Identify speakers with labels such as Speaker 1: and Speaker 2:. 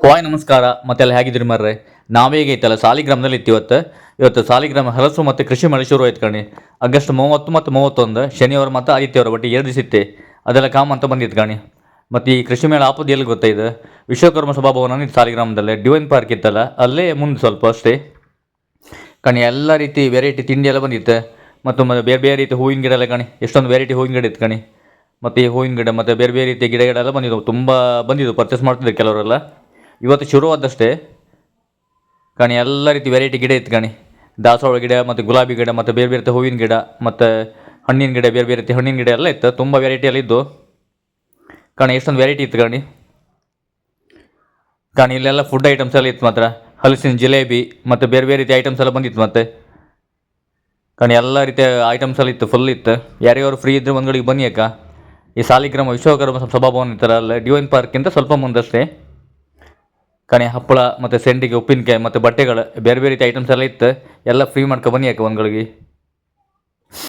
Speaker 1: Hi, ನಮಸ್ಕಾರ. ಮತ್ತೆಲ್ಲ ಹೇಗಿದ್ದೀರಿ ಮರ್ರೆ? ನಾವೀಗ ಐತಲ್ಲ ಸಾಲಿಗ್ರಾಮದಲ್ಲಿ ಇತ್ತು ಇವತ್ತು. ಇವತ್ತು ಸಾಲಿಗ್ರಾಮ ಹಲಸು ಮತ್ತು ಕೃಷಿ ಮಳೆ ಶುರು ಆಯ್ತು ಕಣಿ. ಆಗಸ್ಟ್ ಮೂವತ್ತು ಮತ್ತು ಮೂವತ್ತೊಂದು, ಶನಿವಾರ ಮತ್ತು ಆದಿತ್ಯವಾರ ಬಟ್ ಎರಡು ದಿವಸ ಅದೆಲ್ಲ ಕಾಮ್ ಅಂತ ಬಂದಿತ್ತು ಕಣಿ. ಮತ್ತು ಈ ಕೃಷಿ ಮೇಳ ಆಪದ ಎಲ್ಲಿ ಗೊತ್ತಾಯಿದೆ ವಿಶ್ವಕರ್ಮ ಸಭಾಭವನ ಇತ್ತು ಸಾಲಿಗ್ರಾಮದಲ್ಲೇ, ಡಿವೈನ್ ಪಾರ್ಕ್ ಇತ್ತಲ್ಲ, ಅಲ್ಲೇ ಮುಂದೆ ಸ್ವಲ್ಪ ಅಷ್ಟೇ. ಕಣಿ, ಎಲ್ಲ ರೀತಿ ವೆರೈಟಿ ತಿಂಡಿ ಎಲ್ಲ ಬಂದಿತ್ತು. ಮತ್ತು ಮತ್ತು ಬೇರೆ ಬೇರೆ ರೀತಿ ಹೂವಿನ ಗಿಡ ಎಲ್ಲ ಕಣಿ, ಎಷ್ಟೊಂದು ವೆರೈಟಿ ಹೂವಿನ ಗಿಡ ಇತ್ತು ಕಣಿ. ಮತ್ತು ಈ ಹೂವಿನ ಗಿಡ, ಮತ್ತು ಬೇರೆ ಬೇರೆ ರೀತಿ ಗಿಡ ಗಿಡ ಎಲ್ಲ ಬಂದಿದ್ದವು, ತುಂಬ ಬಂದಿದ್ದವು ಪರ್ಚೇಸ್ ಮಾಡ್ತಿದ್ರು ಕೆಲವರೆಲ್ಲ. ಇವತ್ತು ಶುರುವಾದಷ್ಟೇ ಕಣಿ, ಎಲ್ಲ ರೀತಿ ವೆರೈಟಿ ಗಿಡ ಇತ್ತು ಕಣಿ. ದಾಸವಾಳ ಗಿಡ ಮತ್ತು ಗುಲಾಬಿ ಗಿಡ ಮತ್ತು ಬೇರೆ ಬೇರೆ ಹೂವಿನ ಗಿಡ ಮತ್ತು ಹಣ್ಣಿನ ಗಿಡ, ಬೇರೆ ಬೇರೆ ರೀತಿ ಹಣ್ಣಿನ ಗಿಡ ಎಲ್ಲ ಇತ್ತು. ತುಂಬ ವೆರೈಟಿಯಲ್ಲಿ ಇದ್ದು. ಕಣಿ, ಎಷ್ಟೊಂದು ವೆರೈಟಿ ಇತ್ತು ಕಣಿ. ಕಣಿ, ಇಲ್ಲೆಲ್ಲ ಫುಡ್ ಐಟಮ್ಸ್ ಎಲ್ಲ ಇತ್ತು ಮಾತ್ರ. ಹಲಸಿನ ಜಿಲೇಬಿ ಮತ್ತು ಬೇರೆ ಬೇರೆ ರೀತಿ ಐಟಮ್ಸ್ ಎಲ್ಲ ಬಂದಿತ್ತು ಮತ್ತೆ. ಕಣಿ, ಎಲ್ಲ ರೀತಿಯ ಐಟಮ್ಸ್ ಎಲ್ಲ ಇತ್ತು ಫುಲ್ ಇತ್ತು. ಯಾರ್ಯಾರು ಫ್ರೀ ಇದ್ದರೆ ಒಂದು ಬನ್ನಿ ಅಕ್ಕ. ಈ ಸಾಲಿಗ್ರಾಮ ವಿಶ್ವಕರ್ಮ ಸಭಾಭವನ ಇರ್ತಾರೆ ಅಲ್ಲ ಡಿವೈನ್ ಪಾರ್ಕ್ಗಿಂತ ಸ್ವಲ್ಪ ಮುಂದಷ್ಟೇ. ಕಣಿ, ಹಪ್ಪಳ, ಮತ್ತು ಸೆಂಡಿಗೆ, ಉಪ್ಪಿನಕಾಯಿ, ಮತ್ತು ಬಟ್ಟೆಗಳು, ಬೇರೆ ಬೇರೆ ರೀತಿ ಐಟಮ್ಸ್ ಎಲ್ಲ ಇತ್ತು. ಎಲ್ಲ ಫ್ರೀ ಮಾಡ್ಕೊ ಬನ್ನಿ ಯಾಕೆ ಒಂದು ಗಳಿಗೆ